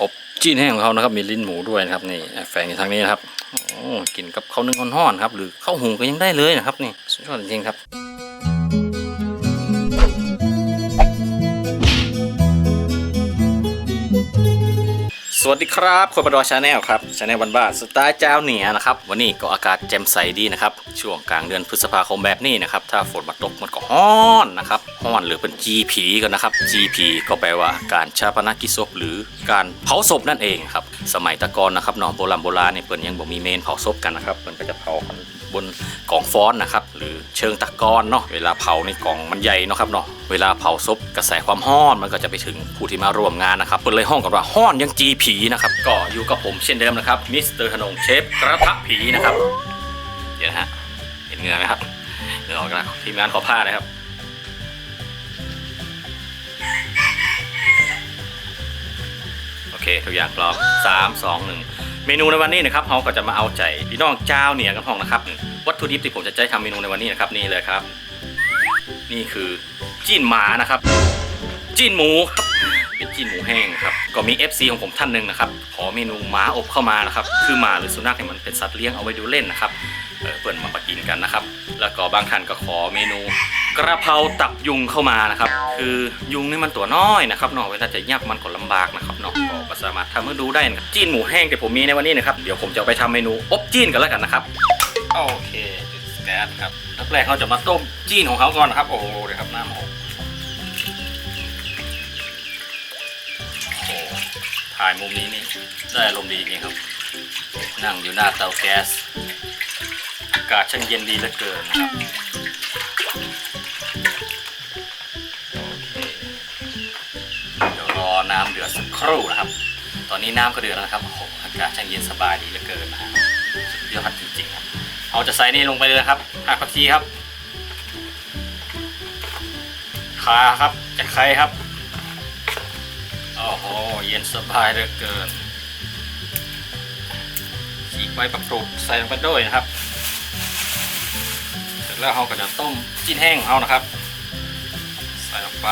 อบจีนแห้งของเขานะครับ มีลิ้นหมูด้วยนะครับนี่แฝงอยู่ทางนี้นะครับโอ้กินกับข้าวนึ่งห่อนๆครับ หรือข้าวหุงก็ยังได้เลยนะครับนี่สุดยอดจริงๆครับ วัสดีครับคนบดอชาแนลครับชาแนลบ้านๆสไตล์เจ้าเหนียนะครับ วันนี้ก็อากาศแจ่มใสดีนะครับ ช่วงกลางเดือนพฤษภาคมแบบนี้นะครับ ถ้าฝนมาตกมันก็ฮ้อนนะครับฮ้อนหรือเป็น GP กันนะครับ GP ก็แปลว่าการชาปนกิจศพหรือการเผาศพนั่นเองครับ สมัยตะกอนนะครับเนาะโบราณโบราณเนี่ยเปิ่นยังบ่มีเมนเผาศพกันนะครับเปิ่นก็จะเผากันบนกองฟ้อนนะครับ หรือเชิงตะกอนเนาะเวลาเผาในกล่องมันใหญ่เนาะครับเนาะเวลาเผาศพกระแสความฮ้อนมันก็จะไปถึงผู้ที่มาร่วมงานนะครับเปิดเลยห้องกันว่าฮ้อนยังจีผีนะครับก็อยู่กับผมเช่นเดิมนะครับมิสเตอร์ธนงเชฟกระทะผีนะครับเดี๋ยวนะฮะเห็นเงือไหมครับเงือออกแล้วทีมงานขอผ้าเลยครับโอเคทุกอย่างพร้อมสามสองหนึ่งเมนูในวันนี้นะครับเราก็จะมาเอาใจพี่น้องเจ้าเหนียกันห้องนะครับวัตถุดิบที่ผมจะใช้ทำเมนูในวันนี้นะครับนี่เลยครับ นี่คือจีนหมานะครับจีนหมูครับเป็นจีนหมูแห้งครับก็มี FC ของผมท่านหนึ่งนะครับขอเมนูหมาอบเข้ามานะครับ คือหมาหรือสุนัขเนี่ยมันเป็นสัตว์เลี้ยงเอาไว้ดูเล่นนะครับเออเปิดมาปะกินกันนะครับ แล้วก็บางท่านก็ขอเมนูกระเพราตับยุงเข้ามานะครับ คือยุงนี่มันตัวน้อยนะครับเนาะเวลาจะยับมันก็ลำบากนะครับเนาะก็สามารถทำให้ดูได้นะจีนหมูแห้งที่ผมมีในวันนี้นะครับเดี๋ยวผมจะไปทำเมนูอบจีนกันแล้วกันนะครับ โอเคจุดสแกนครับแล้วแรกเขาจะมาต้มจีนของเขาก่อนนะครับ โอ้โหเดี๋ยครับน้ำหอมโอ้โหถ่ายมุมนี้นี่ได้อารมณ์ดีจริงครับ นั่งอยู่หน้าเตาแก๊สอากาศช่างเย็นดีเหลือเกินนะครับเดี๋ยวรอน้ำเดือดสักครู่นะครับ ตอนนี้น้ำก็เดือดแล้วครับโอ้โหอากาศช่างเย็นสบายดีเหลือเกินนะฮะยอดจริงๆ ครับเอาจะใส่นี่ลงไปเลยครับหักผักชีครับขาครับจะไข่ครับโอ้โหเย็นสบายเหลือเกินฉีกใบประกรูดใส่ลงไปด้วยนะครับ เสร็จแล้วเราก็จะต้มจิ้นแห้งของเรานะครับ ใส่ลงไป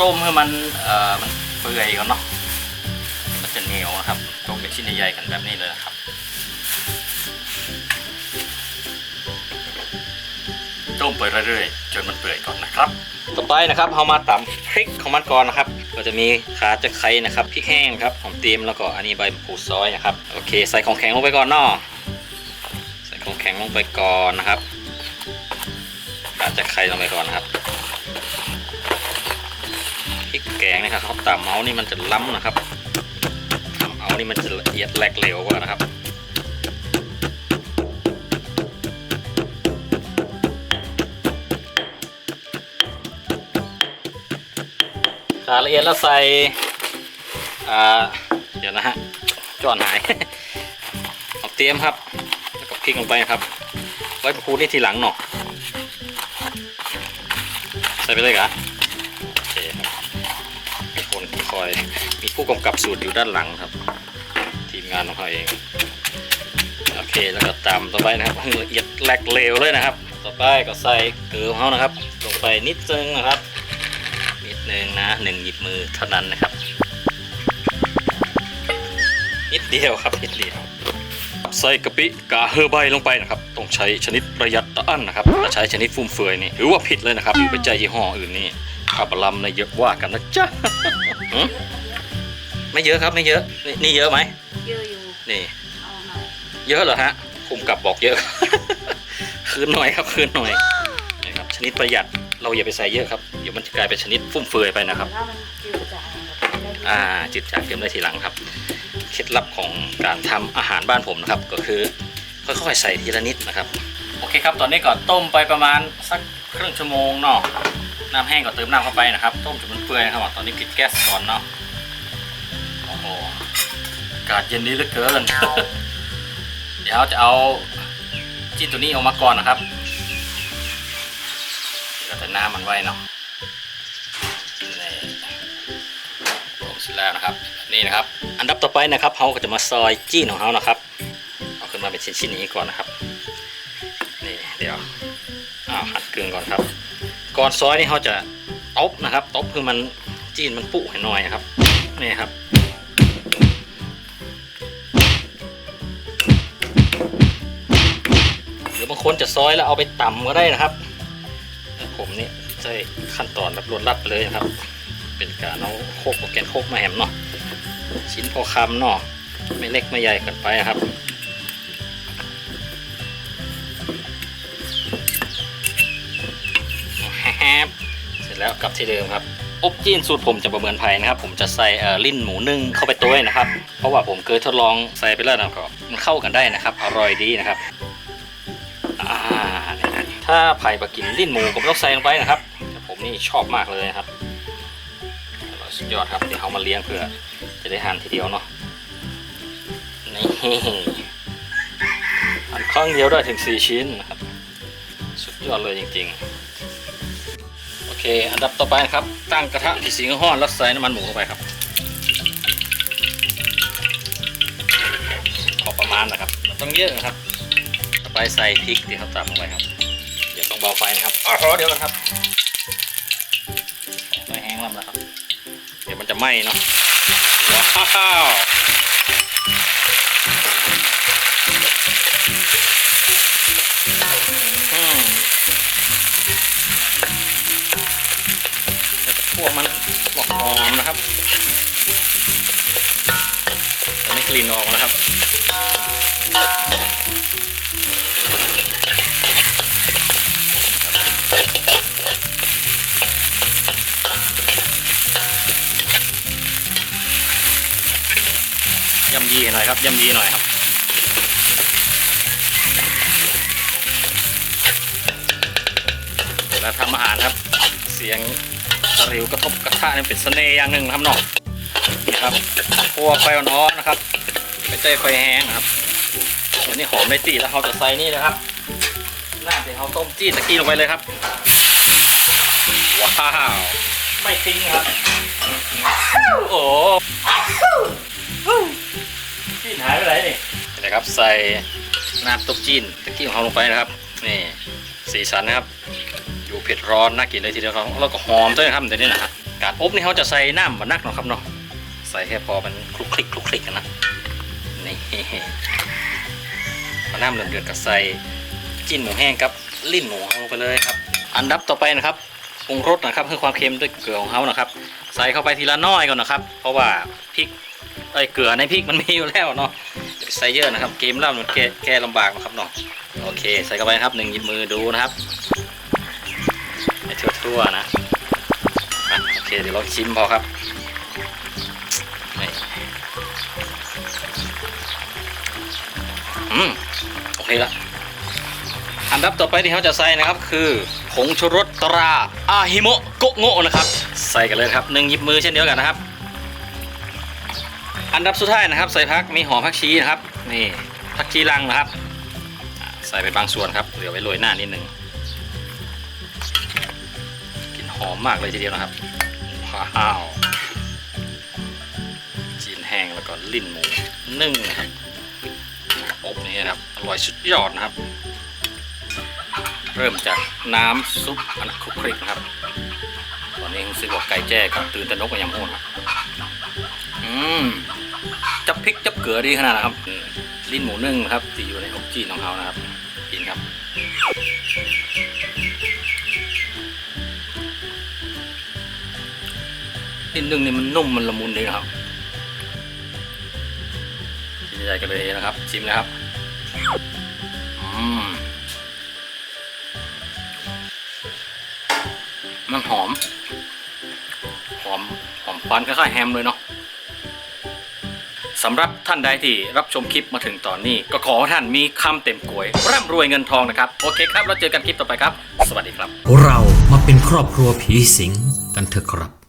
ต้มให้มันเอ่อมันเปื่อยก่อนเนาะมันจะเหนียวนะครับ ต้มเป็นชิ้นใหญ่ๆกันแบบนี้เลยนะครับ ต้มไปเรื่อยๆ จนมันเปื่อยก่อนนะครับ ต่อไปนะครับเรามาตำพริกของมันก่อนนะครับ ก็จะมีขาจะไคร้นะครับพริกแห้งครับหอมเตียมแล้วก็อันนี้ใบมะกรูดซอยนะครับโอเค ใส่ของแข็งลงไปก่อนเนาะใส่ของแข็งลงไปก่อนนะครับขาจะไคร้ลงไปก่อนนะครับพริกแกงนะครับเขาตำเอาส์นี่มันจะล้ำนะครับ นี่มันจะละเอียดแหลกเหลวกว่านะครับขาละเอียดแล้วใส่เดี๋ยวนะฮะจอนหายเอาเตรียมครับ แล้วก็พริกลงไปนะครับ ไว้พูนี่ทีหลังเนาะใส่ไปเลยกะโอเคครับคนคอยมีผู้กำกับสูตรอยู่ด้านหลังครับ งานของเขาเองโอเคแล้วก็ตามต่อไปนะครับให้ละเอียดแหลกเลวเลยนะครับ ต่อไปก็ใส่เกลือของเขานะครับ ลงไปนิดนึงนะครับ นิดนึงนะหนึ่งหยิบมือเท่านั้นนะครับ นิดเดียวครับนิดเดียวใส่กะปิกาเฮอร์ใบลงไปนะครับ ต้องใช้ชนิดประหยัดตะอั้นนะครับถ้าใช้ชนิดฟุ่มเฟือยนี่ถือว่าผิดเลยนะครับอยู่ไปใจยี่ห้ออื่นนี่ขับลำในเยอะว่ากันนะจ๊ะไม่เยอะครับไม่เยอะ นี่นี่เยอะไหม นี่ เยอะเหรอฮะคุมกับบอกเยอะ คืนหน่อยครับคืนหน่อยนี่ครับชนิดประหยัดเราอย่าไปใส่เยอะครับเดี๋ยวมันจะกลายเป็นชนิดฟุ่มเฟือยไปนะครับถ้ามันจืดจางแบบนี้ได้ดีอ่าจิตจากเตรียมได้ทีหลังครับเคล็ดลับของการทำอาหารบ้านผมนะครับ ก็คือค่อยๆใส่ทีละนิดนะครับ โอเคครับตอนนี้ก็ต้มไปประมาณสักครึ่งชั่วโมงเนาะน้ำแห้งก็เติมน้ำเข้าไปนะครับ ต้มจนมันเปื่อยนะครับตอนนี้ปิดแก๊สก่อนเนาะากาศเย็นดีเหลือเกิน เดี๋ยวจะเอาจิ้นตัวนี้ออกมาก่อนนะครับเหลือแต่น้ำมันไว้เนาะนี่ลงเสร็จแล้วนะครับ นี่นะครับ อันดับต่อไปนะครับเขาก็จะมาซอยจี้นของเขานะครับ เอาขึ้นมาเป็นชิ้นๆอย่างนี้ก่อนนะครับ นี่เดี๋ยวอ้าวหัดกึ่งก่อนครับ ก่อนซอยนี่เขาจะตบนะครับตบเพื่อมันจจีนมันปุให้หน่อยนะครับ นี่ครับ คนจะซอยแล้วเอาไปตำก็ได้นะครับ ผมนี่ใช้ขั้นตอนแบบรวดรัดเลยนะครับ เป็นการเอาโคกกับแกนโคกมาแหมเนาะชิ้นพอคำเนาะไม่เล็กไม่ใหญ่เกินไปนะครับแฮบเสร็จแล้วกลับที่เดิมครับอบจีนสูตรผมจะประเมินภัยนะครับ ผมจะใส่ลิ้นหมูนึ่งเข้าไปตัวนะครับ เพราะว่าผมเคยทดลองใส่ไปแล้วนะก็มันเข้ากันได้นะครับ อร่อยดีนะครับ ถ้าไผ่ปากินลิ้นหมูก็ไม่ต้องใส่ลงไปนะครับ ผมนี่ชอบมากเลยนะครับอร่อยสุดยอดครับเดี๋ยวเอามาเลี้ยงเพื่อจะได้หั่นทีเดียวเนาะนี่หั่นครั้งเดียวได้ถึง 4 ชิ้นนะครับ สุดยอดเลยจริง ๆ โอเค อันดับต่อไปครับ ตั้งกระทะที่สีห้อนแล้วใส่น้ำมันหมูลงไปครับพอประมาณนะครับไม่ต้องเยอะนะครับ ต่อไปใส่พริกที่เขาตำลงไปครับ เดี๋ยวต้องเบาไฟนะครับอ๋อเดี๋ยวกันครับไม่แห้งแล้วนะครับ เดี๋ยวมันจะไหม้เนาะ ว้าวอืมพวกมันบอกหอมนะครับตอนนี้กลิ่นออกแล้วครับ ย่ำยีหน่อยครับย่ำยีหน่อยครับ เวลาทำอาหารครับ เสียงตะหริวกระทบกระทะนี่เป็นเสน่ห์อย่างหนึ่งนะครับน้องนี่ครับคั่วไฟอ่อนๆนะครับไม่ใช่ไฟแห้งครับอันนี้หอมได้ตีแล้วเราจะใส่นี่นะครับน้ำที่เราต้มจี้ตะกี้ลงไปเลยครับ ว้าว ไม่ทิ้งครับ โอ้จีน หายไปไหนนี่นี่นะครับใส่น้ำต้มจีนตะกี้ของเราลงไปนะครับนี่สีสันนะครับ อยู่เผ็ดร้อนน่ากินเลยทีเดียวครับแล้วก็หอมด้วยนะครับเดี๋ยวนี้นะฮะการอบนี่เขาจะใส่น้ำมันนักเนาะครับเนาะใส่แค่พอมันคลุกคลิกคลุกคลิกกันนะนี่พอน้ำเดือดเดือดก็ใส่จิ้นหมูแห้งกับ ลิ้นหมูลงไปเลยครับ อันดับต่อไปนะครับ ปรุงรสนะครับเพื่อความเค็มด้วยเกลือของเขานะครับ ใส่เข้าไปทีละน้อยก่อนนะครับ เพราะว่าพริกไอ้เกลือในพริกมันมีอยู่แล้วเนาะใส่เยอะนะครับเกมเล่ามันแก้แก้ลำบากนะครับเนาะโอเค ใส่เข้าไปครับหนึ่งหยิบมือดูนะครับให้ทั่วๆนะอะโอเคเดี๋ยวเราชิมพอครับนี่อืมโอเคละอันดับต่อไปที่เขาจะใส่นะครับคือ ผงชูรสตราอาฮิโมะโกโงะนะครับ ใส่กันเลยครับหนึ่งหยิบมือเช่นเดียวกันนะครับ อันดับสุดท้ายนะครับ ใส่พักมีหอมผักชีนะครับ นี่ผักชีลังนะครับ ใส่ไปบางส่วนครับเหลือไว้โรยหน้านิดนึงกลิ่นหอมมากเลยทีเดียวนะครับว้าวจีนแห้งแล้วก็ลิ้นหมูนึ่งนะครับอบนี่นะครับอร่อยสุดยอดนะครับ เริ่มจากน้ำซุปอันคลุกคลิกนะครับ ตอนนี้รู้สึกไก่แจ้กับตื่นตะนกกันยังโหดครับอืมจับพริกจับเกลือดีขนาดนะครับ ลิ้นหมูนึ่งนะครับที่อยู่ในอบจีนของเขานะครับ กินครับนิดนึงนี่มันนุ่มมันละมุนดีนะครับกินใหญ่กันเลยนะครับ ชิมนะครับ อืม หอม หอม หอมควันคล้ายๆแฮมเลยเนาะสำหรับท่านใดที่รับชมคลิปมาถึงตอนนี้ ก็ขอท่านมีคำเต็มกวย ร่ำรวยเงินทองนะครับ โอเคครับ เราเจอกันคลิปต่อไปครับ สวัสดีครับ เรามาเป็นครอบครัวผีสิงกันเถอะครับ